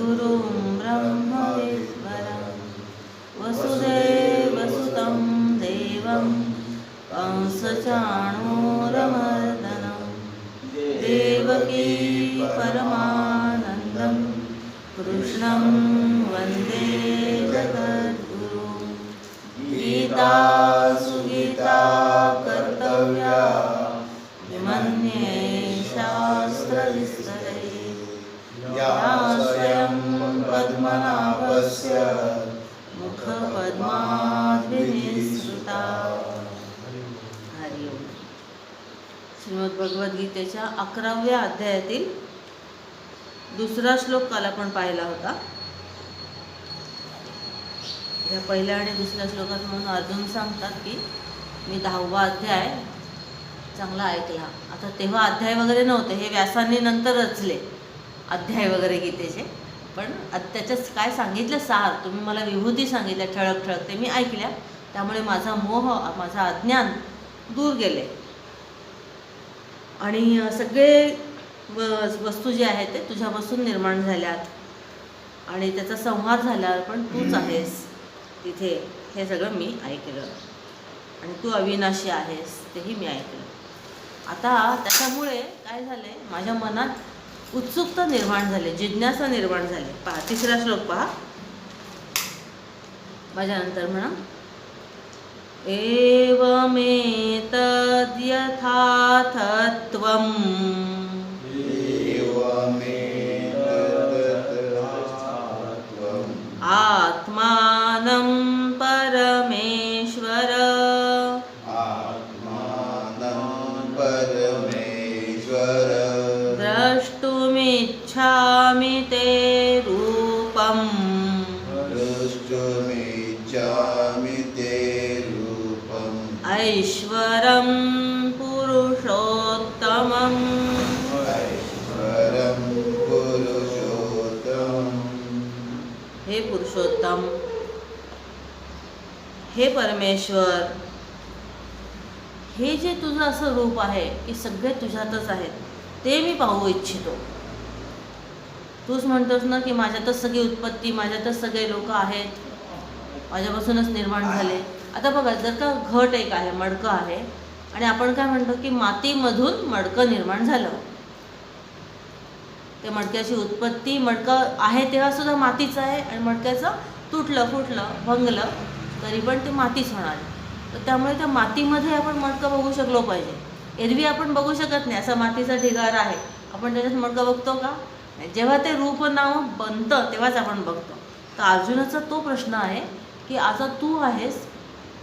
गुरुं ब्रह्मविश्वरं वसुदेवसुतं देवं कंसचाणूरमर्दनं देवकी परमानन्दं कृष्णं वन्दे जगद्गुरुं गीता श्रीमद भगवद्गीतेच्या अकराव्या अध्यायातील दुसरा श्लोक काल आपण पाहिला होता. या पहिल्या आणि दुसऱ्या श्लोकात म्हणून अर्जुन सांगतात की मी दहावा अध्याय चांगला ऐकला. आता तेव्हा अध्याय वगैरे नव्हते हे व्यासांनी नंतर रचले अध्याय वगैरे गीतेचे. पण त्याच्यात काय सांगितलं? सार. तुम्ही मला विभूती सांगितल्या ठळक ठळक. ते मी ऐकल्या. त्यामुळे माझा मोह माझा अज्ञान दूर गेले. आणि सगळे व- वस्तू जे आहेत ते तुझ्यापासून निर्माण झाल्यात. आणि त्याचा संहार झाल्यावर पण तूच आहेस. तिथे हे सगळं मी ऐकलं. आणि तू अविनाशी आहेस तेही मी ऐकलं. आता त्याच्यामुळे काय झालंय माझ्या मनात उत्सुकता निर्माण झाली जिज्ञासा निर्माण झाली. पहा तिसरा श्लोक पहा. माझ्यानंतर म्हणा. एवमे एवमेतद्यथाथत्वम् आत्मानं परमेश्वर। द्रष्टुमिच्छामि ते रूपम्। ऐश्वरं पुरुषोत्तमम् पुरुषोत्तम. हे परमेश्वर हे जे तुझं असं रूप आहे की सगळे तुझ्यातच आहेत. ते मी पाहू इच्छितो. तूच म्हणतोस ना की माझ्यातच सगळी उत्पत्ती माझ्यातच सगळे लोक आहेत. माझ्यापासूनच निर्माण झाले. आता बघा जर का घट एक आहे मडकं आहे आणि आपण काय म्हणतो की मातीमधून मडकं निर्माण झालं. त्या मडक्याची उत्पत्ती मडकं आहे तेव्हा सुद्धा आहे आणि मडक्याचं तुटलं फुटलं भंगलं तरी पण ते मातीच होणार तर त्यामुळे त्या मातीमध्ये आपण मडकं बघू शकलो पाहिजे. एरवी आपण बघू शकत नाही असा मातीचा ढिगारा आहे. आपण त्याच्यात मडकं बघतो का? नाही. जेव्हा ते रूप नाव बनतं तेव्हाच आपण बघतो. तर अर्जुनाचा तो प्रश्न आहे की आता तू आहेस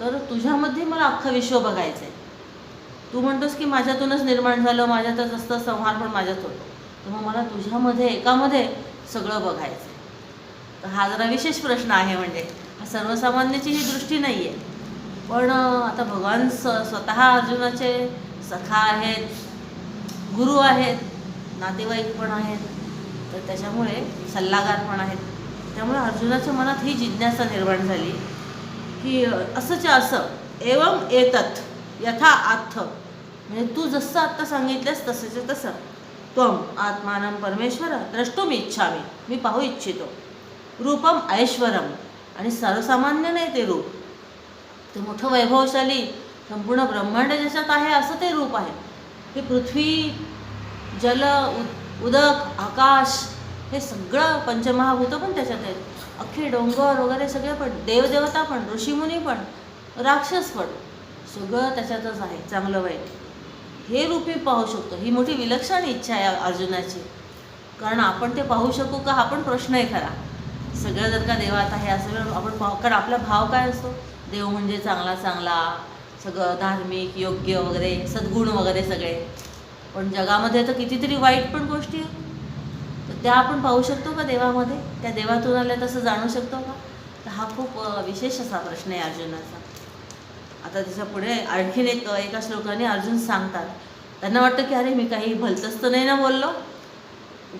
तर तुझ्यामध्ये मला अख्खं विश्व बघायचं आहे तू म्हणतोस की माझ्यातूनच निर्माण झालं माझ्यातच असतं संहार पण माझ्यात होतो. तर मग मला तुझ्यामध्ये एकामध्ये सगळं बघायचं तर हा जरा विशेष प्रश्न आहे म्हणजे हा सर्वसामान्याची ही दृष्टी नाही आहे पण आता भगवान स स्वतः अर्जुनाचे सखा आहेत गुरु आहेत नातेवाईक पण आहेत तर त्याच्यामुळे सल्लागार पण आहेत. त्यामुळे अर्जुनाच्या मनात ही जिज्ञासा निर्माण झाली की असंच्या असं एवम येतात यथा आत्थ म्हणजे तू जसं आत्ता सांगितलंस तसंच्या तसं. त्वम आत्मानं परमेश्वर द्रष्टुम इच्छामी मी पाहू इच्छितो. रूपम ऐश्वरम आणि सर्वसामान्य नाही ते रूप. ते मोठं वैभवशाली संपूर्ण ब्रह्मांड ज्याच्यात आहे असं ते रूप आहे. हे पृथ्वी जल उद उदक आकाश हे सगळं पंचमहाभूतं पण त्याच्यात आहेत. अख्खे डोंगर वगैरे सगळे पण देवदेवता पण ऋषीमुनी पण राक्षस पण सगळं त्याच्यातच आहे चांगलं वाईट हे रूप मी पाहू शकतो. ही मोठी विलक्षण इच्छा आहे अर्जुनाची. कारण आपण ते पाहू शकू का? हा पण प्रश्न आहे खरा. सगळं जर का देवात आहे असं आपण पाहू कारण आपला भाव काय असतो? देव म्हणजे चांगला चांगला सगळं धार्मिक योग्य वगैरे सद्गुण वगैरे सगळे. पण जगामध्ये तर कितीतरी वाईट पण गोष्टी आहेत. तर त्या आपण पाहू शकतो का देवामध्ये? त्या देवातून आल्या तसं जाणू शकतो का? तर हा खूप विशेष असा प्रश्न आहे अर्जुनाचा. आता त्याच्या पुढे आणखीन एक एका श्लोकाने अर्जुन सांगतात. त्यांना वाटतं की अरे मी काही भलतंच तर नाही ना बोललो.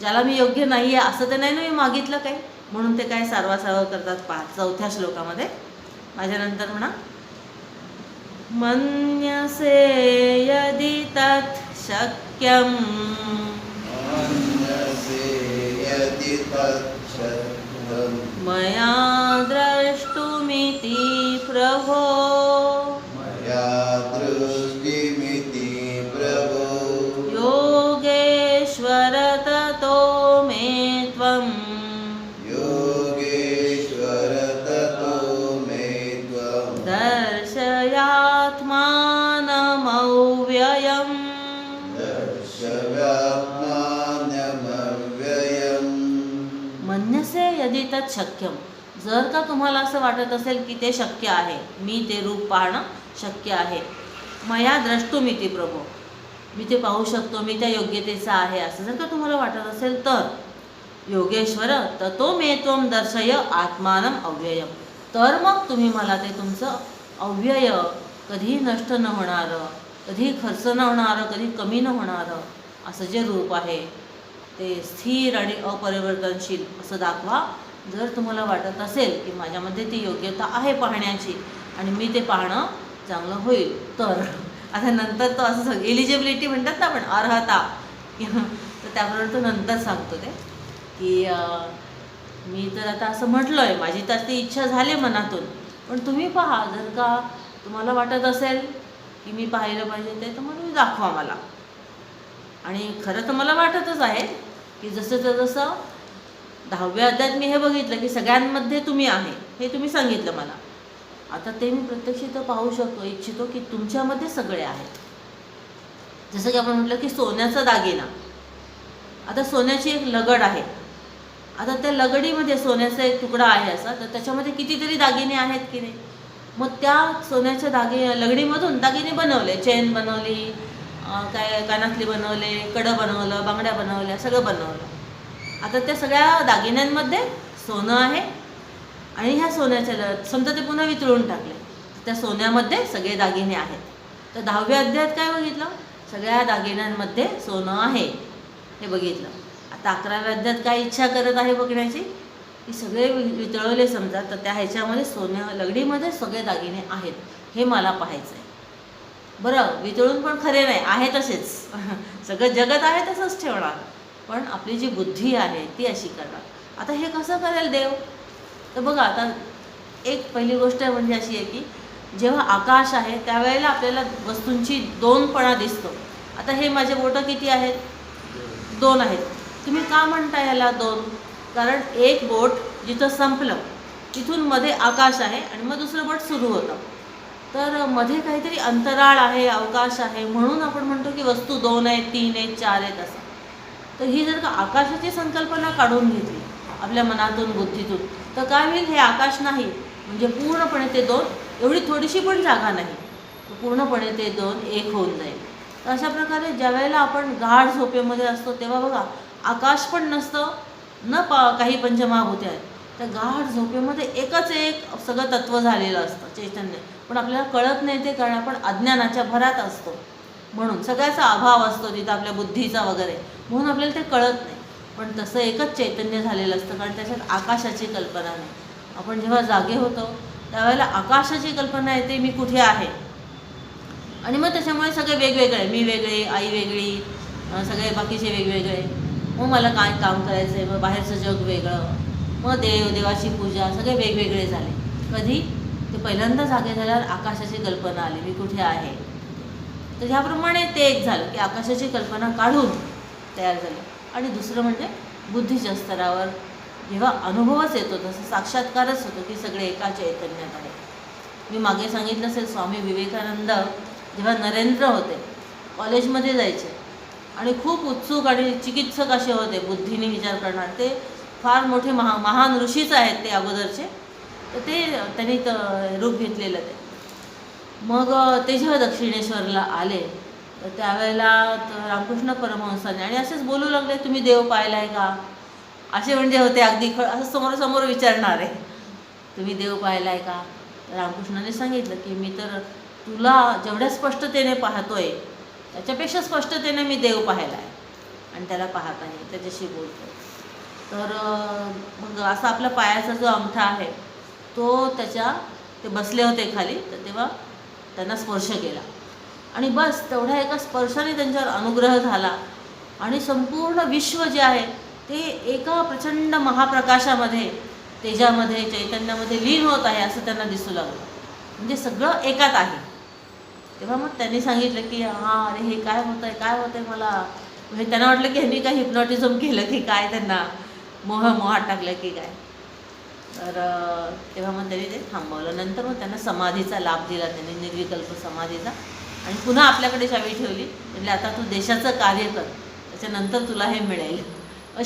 ज्याला मी योग्य नाही आहे असं तर नाही ना मी मागितलं काही. म्हणून ते काय सारवासारव करतात पहा चौथ्या श्लोकामध्ये. माझ्यानंतर म्हणा मन्यसे यदि तत् शक्यं मया द्रष्टुमिति प्रभो। शक्यम. जर का तुम्हाला असं वाटत असेल की ते शक्य आहे मी ते रूप पाहणं शक्य आहे. मया द्रष्टुमिती प्रभू. मी ते पाहू शकतो मी त्या योग्यतेचा आहे असं जर का तुम्हाला वाटत असेल तर. योगेश्वर ततो मे त्वम दर्शय आत्मानम अव्ययम. तर मग तुम्ही मला ते तुमचं अव्यय कधी नष्ट न होणारं कधी खर्च न होणारं कधी कमी न होणारं असं जे रूप आहे ते स्थिर आणि अपरिवर्तनशील असं दाखवा. जर तुम्हाला वाटत असेल की माझ्यामध्ये ती योग्यता आहे पाहण्याची आणि मी ते पाहणं चांगलं होईल तर आता नंतर तो असं सांग एलिजिबिलिटी म्हणतात ना आपण अर्हता. तर त्याबरोबर तो नंतर सांगतो ते की मी तर आता असं म्हटलं आहे माझी तर ती इच्छा झाली मनातून. पण तुम्ही पहा जर का तुम्हाला वाटत असेल की मी पाहिलं पाहिजे ते तर मग तुम्ही दाखवा मला. आणि खरं तर मला वाटतच आहे की जसं तर जसं दहाव्या अध्यात मी हे बघितलं की सगळ्यांमध्ये तुम्ही आहे हे तुम्ही सांगितलं मला. आता ते मी प्रत्यक्ष इथं पाहू शकतो इच्छितो की तुमच्यामध्ये सगळे आहेत. जसं की आपण म्हटलं की सोन्याचा दागिना. आता सोन्याची एक लगड आहे. आता त्या लगडीमध्ये सोन्याचा एक तुकडा आहे असा तर त्याच्यामध्ये कितीतरी दागिने आहेत की नाही? मग त्या सोन्याच्या दागिने लगडीमधून दागिने बनवले चेन बनवली काय कानातली बनवले कडं बनवलं बांगड्या बनवल्या सगळं बनवलं. आता त्या सगळ्या दागिन्यांमध्ये सोनं आहे. आणि ह्या सोन्याच्या समजा ते पुन्हा वितळून टाकले त्या सोन्यामध्ये सगळे दागिने आहेत. तर दहाव्या अध्यायात काय बघितलं? सगळ्या दागिन्यांमध्ये सोनं आहे. हे बघितलं. आता अकराव्या अध्यायात काय इच्छा करत आहे बघण्याची? की सगळे वितळवले समजा तर त्या ह्याच्यामध्ये सोन्या लगडीमध्ये सगळे दागिने आहेत. हे मला पाहायचं आहे बरं वितळून पण खरे नाही आहे तसेच. सगळं जगत आहे तसंच ठेवणार. पण आपली जी बुद्धी आहे ती अशी करणार आता हे कसं करेल देव? तर बघा आता एक पहिली गोष्ट म्हणजे अशी आहे की जेव्हा आकाश आहे त्यावेळेला आपल्याला वस्तूंची दोनपणा दिसतो. आता हे माझे बोटं किती आहेत? दोन आहेत. तुम्ही का म्हणता याला दोन? कारण एक बोट जिथं संपलं तिथून मध्ये आकाश आहे आणि मग दुसरं बोट सुरू होतं. तर मध्ये काहीतरी अंतराळ आहे अवकाश आहे म्हणून आपण म्हणतो की वस्तू दोन आहेत तीन आहेत चार आहेत असं. तर ही जर का आकाशाची संकल्पना काढून घेतली आपल्या मनातून बुद्धीतून तर काय होईल? हे आकाश नाही. म्हणजे पूर्णपणे ते दोन एवढी थोडीशी पण जागा नाही. पूर्णपणे ते दोन एक होऊन जाईल. तर अशा प्रकारे ज्या वेळेला आपण गाढ झोपेमध्ये असतो तेव्हा बघा आकाश पण नसतं न पा काही पंचमहाभूते आहेत. तर गाढ झोपेमध्ये एकच एक सगळं तत्त्व झालेलं असतं चैतन्य. पण आपल्याला कळत नाही ते कारण आपण अज्ञानाच्या भरात असतो. म्हणून सगळ्याचा अभाव असतो तिथं आपल्या बुद्धीचा वगैरे. म्हणून आपल्याला ते कळत नाही. पण तसं एकच चैतन्य झालेलं असतं कारण त्याच्यात आकाशाची कल्पना नाही. आपण जेव्हा जागे होतो त्यावेळेला आकाशाची कल्पना येते मी कुठे आहे? आणि मग त्याच्यामुळे सगळे वेगवेगळे मी वेगळे आई वेगळी सगळे बाकीचे वेगवेगळे. मग मला काय काम करायचं आहे मग बाहेरचं जग वेगळं. मग देव देवाची पूजा सगळे वेगवेगळे झाले. कधी? ते पहिल्यांदा जागे झाल्यावर आकाशाची कल्पना आली मी कुठे आहे? तर ह्याप्रमाणे ते एक झालं की आकाशाची कल्पना काढून तयार झालं. आणि दुसरं म्हणजे बुद्धीच्या स्तरावर जेव्हा अनुभवच येतो तसं साक्षात्कारच होतो की सगळे एका चैतन्यात आहे मी मागे सांगितलं असेल स्वामी विवेकानंद जेव्हा नरेंद्र होते कॉलेजमध्ये जायचे. आणि खूप उत्सुक आणि चिकित्सक असे होते बुद्धीने विचार करणार. ते फार मोठे महा महान ऋषीच आहेत ते अगोदरचे. तर ते त्यांनी रूप घेतलेलं ते. मग ते जेव्हा दक्षिणेश्वरला आले त्यावेळेला रामकृष्ण परमहंसाने आणि असेच बोलू लागले तुम्ही देव पाहिलाय का? असे म्हणजे होते अगदी ख असं समोरासमोर विचारणारे. तुम्ही देव पाहिलाय का? रामकृष्णाने सांगितलं की मी तर तुला जेवढ्या स्पष्टतेने पाहतोय त्याच्यापेक्षा स्पष्टतेने मी देव पाहिला आहे आणि त्याला पाहत आहे त्याच्याशी बोलतो तर मग असा आपला पायाचा जो अंगठा आहे तो त्याच्या ते बसले होते खाली तर तेव्हा त्यांना स्पर्श केला. आणि बस तेवढ्या एका स्पर्शाने त्यांच्यावर अनुग्रह झाला. आणि संपूर्ण विश्व जे आहे ते एका प्रचंड महाप्रकाशामध्ये तेजामध्ये चैतन्यामध्ये लीन होत आहे असं त्यांना दिसू लागलं. म्हणजे सगळं एकात आहे. तेव्हा मग त्यांनी सांगितलं की हां अरे हे काय होतं आहे काय होतं आहे मला? म्हणजे त्यांना वाटलं की ह्यांनी काय हिप्नॉटिझम केलं की काय त्यांना मोह मोहात टाकलं की काय. तर तेव्हा मग त्यांनी ते थांबवलं. नंतर मग त्यांना समाधीचा लाभ दिला त्यांनी निर्विकल्प समाधीचा. आणि पुन्हा आपल्याकडे चावी ठेवली. म्हणजे आता तू देशाचं कार्य कर. त्याच्यानंतर तुला हे मिळेल.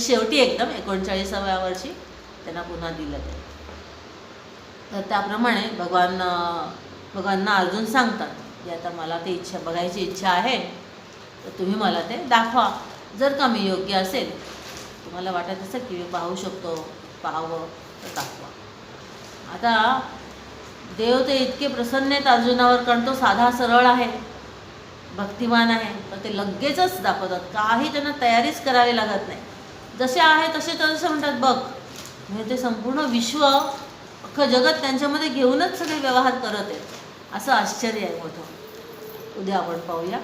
शेवटी एकदम एकोणचाळीसाव्या वर्षी त्यांना पुन्हा दिलं ते तर त्याप्रमाणे भगवान भगवानना अर्जुन सांगतात की आता मला ते इच्छा बघायची इच्छा आहे. तर तुम्ही मला ते दाखवा. जर का मी योग्य असेल तुम्हाला वाटत असेल की मी पाहू शकतो पाहावं तर दाखवा. आता देव ते इतके प्रसन्न आहेत अर्जुनावर कारण तो साधा सरळ आहे भक्तिमान आहे. तर ते लगेचच दाखवतात. काही त्यांना तयारीच करावी लागत नाही. जसे आहे तसे तसे म्हणतात बघ म्हणजे ते संपूर्ण विश्व अख्खं जगत त्यांच्यामध्ये घेऊनच सगळे व्यवहार करत आहेत. असं आश्चर्य आहे मोठं. उद्या आपण पाहूया.